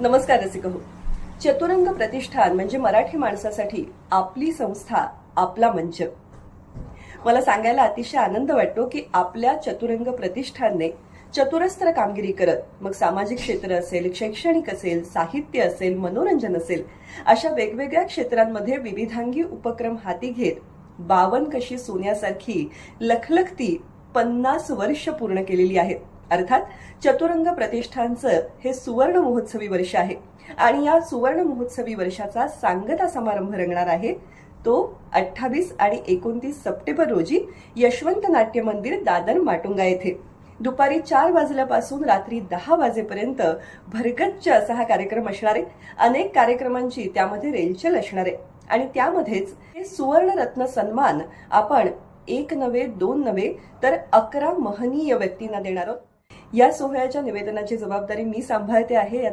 नमस्कार रसिक हो चतुरंग प्रतिष्ठान म्हणजे मराठी माणसासाठी आपली संस्था आपला मंच. मला सांगायला अतिशय आनंद वाटतो की आपल्या चतुरंग प्रतिष्ठानने चतुरस्त्र कामगिरी करत मग सामाजिक क्षेत्र असेल शैक्षणिक असेल साहित्य असेल मनोरंजन असेल अशा वेगवेगळ्या क्षेत्रांमध्ये विविधांगी उपक्रम हाती घेत बावन कशी सोन्यासारखी लखलखती पन्नास वर्ष पूर्ण केलेली आहेत. अर्थात चतुरंग प्रतिष्ठानचं हे सुवर्ण महोत्सवी वर्ष आहे. आणि या सुवर्ण महोत्सवी वर्षाचा सांगता समारंभ रंगणार आहे. तो अठ्ठावीस आणि एकोणतीस सप्टेंबर रोजी यशवंत नाट्य मंदिर दादर माटुंगा येथे. दुपारी चार वाजल्यापासून रात्री दहा वाजेपर्यंत भरगच्च असा हा कार्यक्रम असणार आहे. अनेक कार्यक्रमांची त्यामध्ये रेलचेल असणार आहे. आणि त्यामध्येच हे सुवर्ण रत्न सन्मान आपण एक नव्हे दोन नव्हे तर अकरा महनीय व्यक्तींना देणार आहोत. या सोहळ्याच्या निवेदनाची जबाबदारी मी सांभाळते आहे.